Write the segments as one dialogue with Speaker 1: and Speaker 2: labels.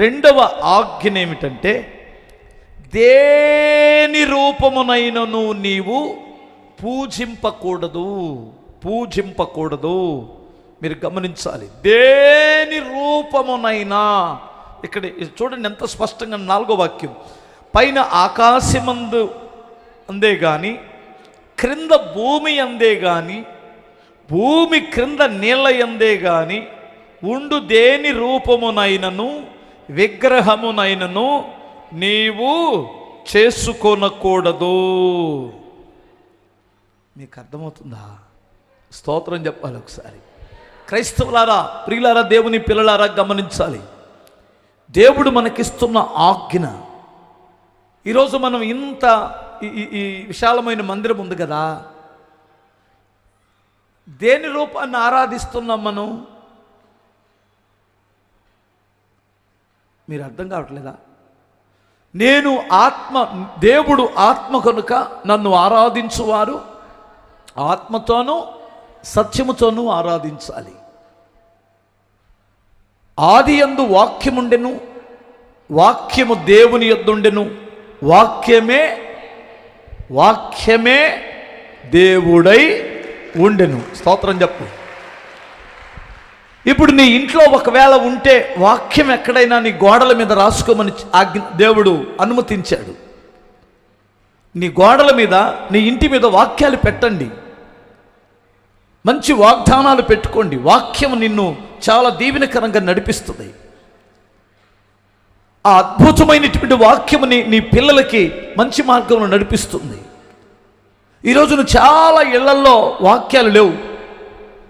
Speaker 1: రెండవ ఆజ్ఞ ఏమిటంటే దేని రూపమునైనను నీవు పూజింపకూడదు పూజింపకూడదు. మీరు గమనించాలి దేని రూపమునైనా ఇక్కడ ఇది చూడండి ఎంత స్పష్టంగా నాలుగో వాక్యం. పైన ఆకాశమందు అందే కానీ క్రింద భూమి అందే కానీ భూమి క్రింద నీళ్ళ ఎందే కానీ ఉండు దేని రూపమునైనను విగ్రహమునైనను నీవు చేసుకొనకూడదు. మీకు అర్థమవుతుందా? స్తోత్రం చెప్పాలి ఒకసారి. క్రైస్తవులారా ప్రియులారా దేవుని పిల్లలారా గమనించాలి. దేవుడు మనకిస్తున్న ఆజ్ఞ. ఈరోజు మనం ఇంత ఈ- ఈ- విశాలమైన మందిరం ఉంది కదా. దేని రూపాన్ని ఆరాధిస్తున్నాం మనం? మీరు అర్థం కావట్లేదా? నేను ఆత్మ దేవుడు ఆత్మ కనుక నన్ను ఆరాధించువారు ఆత్మతోనూ సత్యముతోనూ ఆరాధించాలి. ఆది యందు వాక్యముండెను వాక్యము దేవుని యొద్దుండెను వాక్యమే వాక్యమే దేవుడై ఉండెను. స్తోత్రం చెప్పు ఇప్పుడు నీ ఇంట్లో ఒకవేళ ఉంటే వాక్యం ఎక్కడైనా నీ గోడల మీద రాసుకోమని ఆజ్ఞ దేవుడు అనుమతించాడు. నీ గోడల మీద నీ ఇంటి మీద వాక్యాలు పెట్టండి. మంచి వాగ్దానాలు పెట్టుకోండి. వాక్యం నిన్ను చాలా దీవెనకరంగా నడిపిస్తుంది. ఆ అద్భుతమైనటువంటి వాక్యముని నీ పిల్లలకి మంచి మార్గంలో నడిపిస్తుంది. ఈరోజు నువ్వు చాలా ఇళ్ళల్లో వాక్యాలు లేవు.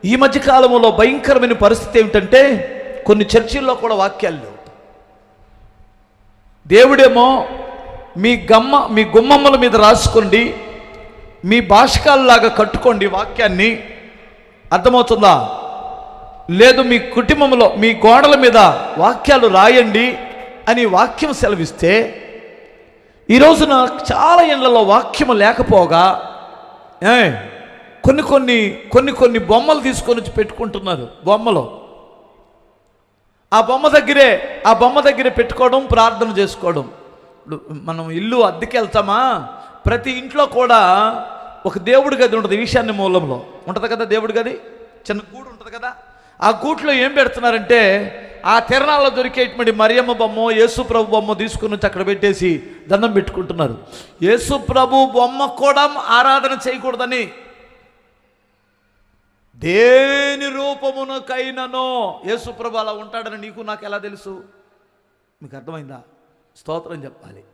Speaker 1: ఈ మధ్య కాలంలో భయంకరమైన పరిస్థితి ఏమిటంటే కొన్ని చర్చిల్లో కూడా వాక్యాలు లేవు. దేవుడేమో మీ గమ్మ మీ గుమ్మమ్మల మీద రాసుకోండి మీ భాషకాలలాగా కట్టుకోండి వాక్యాన్ని. అర్థమవుతుందా? లేదు మీ కుటుంబంలో మీ గోడల మీద వాక్యాలు రాయండి అని వాక్యం సెలవిస్తే ఈరోజున చాలా ఇళ్ళలో వాక్యము లేకపోగా ఏ కొన్ని కొన్ని కొన్ని కొన్ని బొమ్మలు తీసుకొని వచ్చి పెట్టుకుంటున్నారు బొమ్మలు. ఆ బొమ్మ దగ్గరే ఆ బొమ్మ దగ్గరే పెట్టుకోవడం ప్రార్థన చేసుకోవడం. ఇప్పుడు మనం ఇల్లు అద్దెకి వెళ్తామా? ప్రతి ఇంట్లో కూడా ఒక దేవుడి గది ఉంటుంది ఈశాన్య మూలంలో. ఉంటుంది కదా దేవుడి గది? చిన్న గూడు ఉంటుంది కదా? ఆ గూట్లో ఏం పెడుతున్నారంటే ఆ తిరణాల్లో దొరికేటువంటి మరియమ్మ బొమ్మ యేసు ప్రభు బొమ్మ తీసుకుని వచ్చి అక్కడ పెట్టేసి దండం పెట్టుకుంటున్నారు. యేసు ప్రభు బొమ్మ కూడా ఆరాధన చేయకూడదని దేని రూపమునకైననో యేసుప్రభు అలా ఉంటాడని నీకు నాకు ఎలా తెలుసు? మీకు అర్థమైందా? స్తోత్రం చెప్పాలి.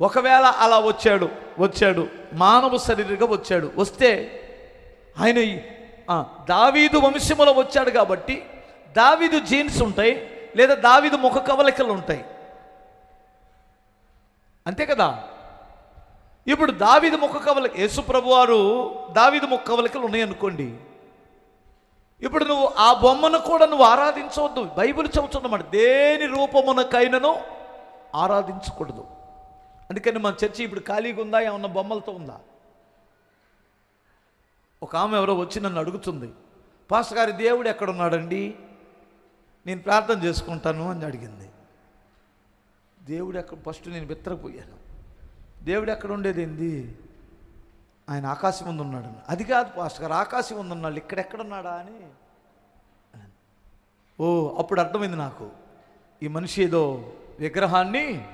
Speaker 1: ఒకవేళ అలా వచ్చాడు వచ్చాడు మానవ శరీరంగా వచ్చాడు వస్తే ఆయన దావీదు వంశములో వచ్చాడు కాబట్టి దావీదు జీన్స్ ఉంటాయి లేదా దావీదు ముఖ కవలికలు ఉంటాయి. అంతే కదా? ఇప్పుడు దావీదు ముఖ కవలిక యేసుప్రభు వారు దావీదు ముఖ కవలికలు ఉన్నాయనుకోండి ఇప్పుడు నువ్వు ఆ బొమ్మను కూడా నువ్వు ఆరాధించవద్దు. బైబిల్ చెబుతున్నమాట దేని రూపమునకైనను ఆరాధించకూడదు. అందుకని మన చర్చి ఇప్పుడు ఖాళీగా ఉందా ఏమన్నా బొమ్మలతో ఉందా? ఒక ఆమె ఎవరో వచ్చి నన్ను అడుగుతుంది పాస్టర్ గారి దేవుడు ఎక్కడున్నాడండి? నేను ప్రార్థన చేసుకుంటాను అని అడిగింది. దేవుడు ఎక్కడ ఫస్ట్ నేను బిత్తరపోయాను. దేవుడు ఎక్కడ ఉండేది ఏంది? ఆయన ఆకాశం ముందు ఉన్నాడు అది కాదు పాస్టర్ గారు ఆకాశం ముందు ఉన్నాడు ఇక్కడెక్కడున్నాడా అని ఓ అప్పుడు అర్థమైంది నాకు. ఈ మనిషి ఏదో విగ్రహాన్ని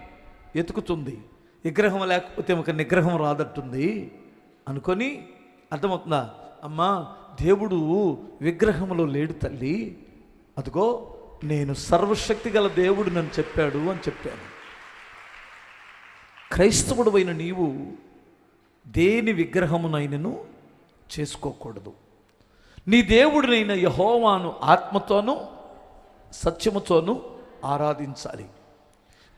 Speaker 1: ఎతుకుతుంది. విగ్రహం లేకపోతే ఒక నిగ్రహం రాదట్టుంది అనుకొని అర్థమవుతుందా? అమ్మా దేవుడు విగ్రహంలో లేడు తల్లి. అదిగో నేను సర్వశక్తి గల దేవుడు నన్ను చెప్పాడు అని చెప్పాను. క్రైస్తవుడైన నీవు దేని విగ్రహమునైనను చేసుకోకూడదు. నీ దేవుడినైన యహోవాను ఆత్మతోనూ సత్యముతోనూ ఆరాధించాలి.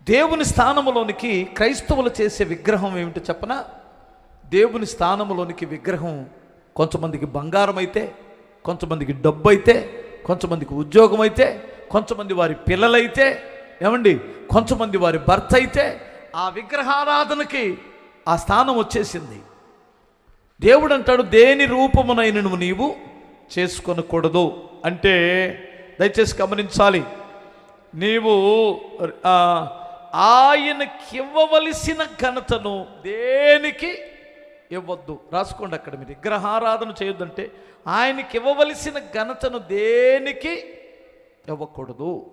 Speaker 1: దేవుని స్థానములోనికి క్రైస్తవులు చేసే విగ్రహం ఏమిటో చెప్పన? దేవుని స్థానములోనికి విగ్రహం కొంతమందికి బంగారం అయితే కొంతమందికి డబ్బు అయితే కొంతమందికి ఉద్యోగం అయితే కొంతమంది వారి పిల్లలైతే ఏమండి? కొంతమంది వారి భర్త అయితే ఆ విగ్రహారాధనకి ఆ స్థానం వచ్చేసింది. దేవుడు అంటాడు దేని రూపమునైనను నీవు చేసుకొనకూడదు. అంటే దయచేసి గమనించాలి. నీవు ఆయనకివ్వవలసిన ఘనతను దేనికి ఇవ్వద్దు? రాసుకోండి అక్కడ మీరు. విగ్రహారాధన చేయొద్దంటే ఆయనకి ఇవ్వవలసిన ఘనతను దేనికి ఇవ్వకూడదు?